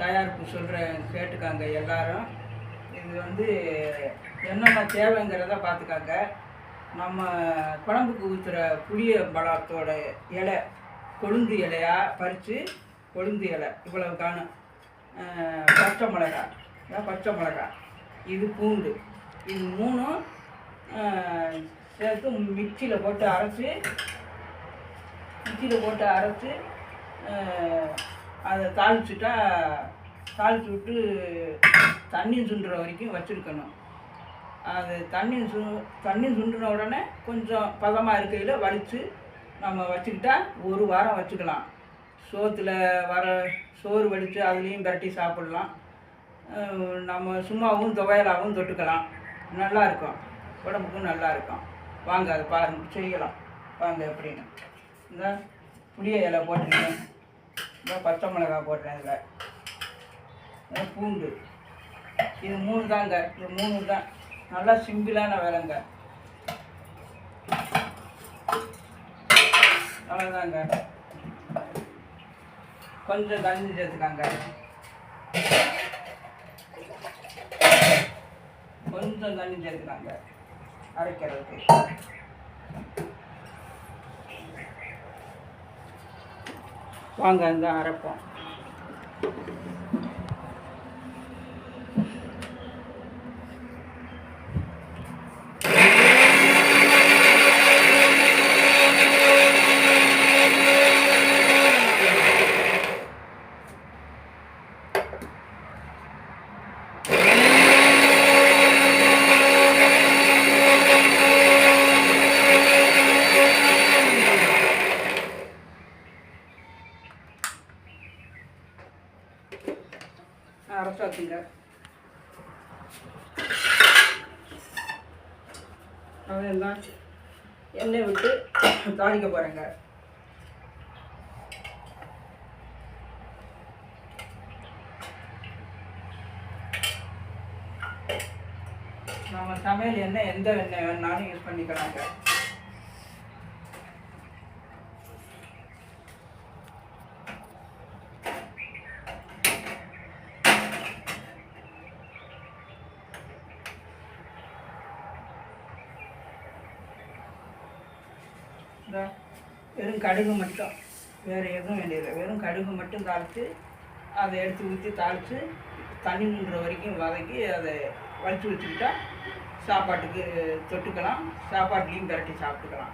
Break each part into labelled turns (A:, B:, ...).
A: தயாரிப்பு சொல்கிறேன் கேட்டுக்காங்க எல்லாரும். இது வந்து என்னென்ன தேவைங்கிறத பார்த்துக்காங்க நம்ம குழம்புக்கு ஊற்றுற புளிய பழத்தோட இலை கொழுந்து இலையாக பறித்து கொழுந்து இலை இவ்வளவு காணும் பச்சை மிளகா. பச்சை மிளகா. இது பூண்டு. இது மூணும் சேர்த்து மிக்சியில் போட்டு அரைச்சி மிக்சியில் போட்டு அரைச்சி அதை தாளிச்சுட்டா தாளிச்சு விட்டு தண்ணி சுண்டுற வரைக்கும் வச்சுருக்கணும். அது தண்ணி சு தண்ணி சுண்டின உடனே கொஞ்சம் பதமாக இருக்கையில் வலித்து நம்ம வச்சுக்கிட்டா ஒரு வாரம் வச்சுக்கலாம். சோத்தில் வர சோறு வடித்து அதுலேயும் பரட்டி சாப்பிட்லாம். நம்ம சும்மாவும் துவையலாகவும் தொட்டுக்கலாம். நல்லா இருக்கும். உடம்புக்கும் நல்லா இருக்கும். வாங்க அதை பாருங்க செய்யலாம். வாங்க எப்படின்னு. இந்த புளிய இலை போட்டுக்கணும் இல்லை பச்சை மிளகாய் போடுறேன் இதில். பூண்டு. இது மூணு தாங்க. இது மூணு தான். நல்லா சிம்பிளான வேலைங்க. அவ்வளோதாங்க கொஞ்சம் தண்ணி சேர்த்துக்காங்க கொஞ்சம் தண்ணி சேர்த்துக்காங்க அரைக்கிறதுக்கு. வாங்க இந்த அரைப்போம். அரைச்சாச்சுங்க அவ்வளோதான் எண்ணெய் விட்டு தாளிக்க போகிறேங்க நம்ம சமையல் எண்ணெய் எந்த எண்ணெய் வேணாலும் யூஸ் பண்ணிக்கலாங்க. வெறும் கடுகு மட்டும். வேறு எதுவும் வேண்டியதில்லை. வெறும் கடுகு மட்டும் தாளித்து அதை எடுத்து ஊற்றி தாளித்து தண்ணி நின்ற வரைக்கும் வதக்கி அதை வலிச்சு வச்சுக்கிட்டா சாப்பாட்டுக்கு தொட்டுக்கலாம். சாப்பாட்லேயும் பிரட்டி சாப்பிட்டுக்கலாம்.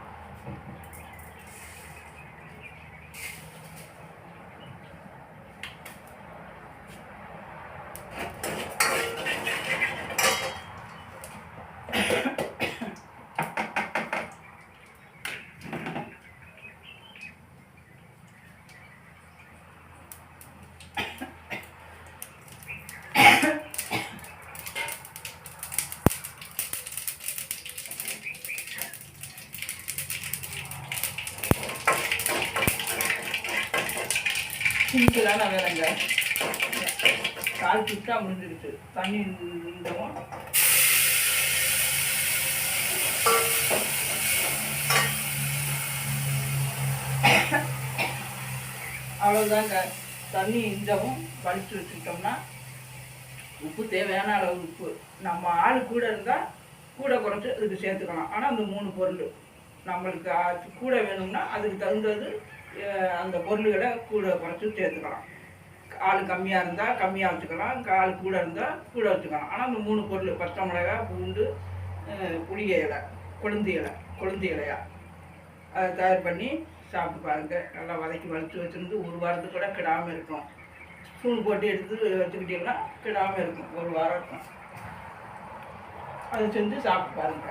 A: சிம்பிளான வேலைங்க. கால் விட்டா முடிஞ்சிருச்சு. தண்ணி நின்றவும் அவ்வளோதாங்க தண்ணி இந்தவும் வலிச்சு வச்சுக்கிட்டோம்னா உப்பு தேவையான அளவு உப்பு. நம்ம ஆள் கூட இருந்தால் கூட குறைச்சி இதுக்கு சேர்த்துக்கலாம். ஆனால் அந்த மூணு பொருள் நம்மளுக்கு கூட வேணும்னா அதுக்கு தகுந்தது அந்த பொருள்களை கூட குறைச்சி சேர்த்துக்கலாம். ஆள் கம்மியாக இருந்தால் கம்மியாக வச்சுக்கலாம் ஆள் கூட இருந்தால் கூட வச்சுக்கலாம். ஆனால் அந்த மூணு பொருள் பச்சை மிளகா பூண்டு புளிய இலை கொழுந்து இலை கொழுந்து இலையா? அதை தயார் பண்ணி சாப்பிட்டு பாருங்க. நல்லா வதக்கி வலிச்சு வச்சுருந்து ஒரு வாரத்துக்கு கூட கிடாமல் இருக்கும். ஸ்பூன் போட்டு எடுத்து வச்சுக்கிட்டீங்கன்னா கிடாமல் இருக்கும். ஒரு வாரம் இருக்கும். அதை செஞ்சு சாப்பிட்டு பாருங்க.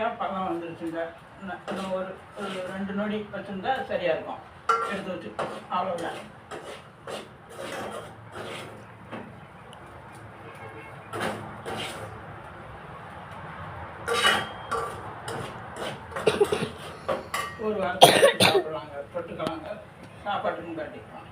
A: பார்த்தீங்களா பழம் வந்துருச்சுங்க. இன்னும் ஒரு ஒரு ரெண்டு நொடி வச்சுருந்தா சரியாக இருக்கும். எடுத்து வச்சு அவ்வளோதான் ஒரு வாரத்துக்கு சாப்பிட்லாங்க தொட்டுக்கலாங்க. சாப்பாட்டுக்கும் கட்டிக்கலாம்.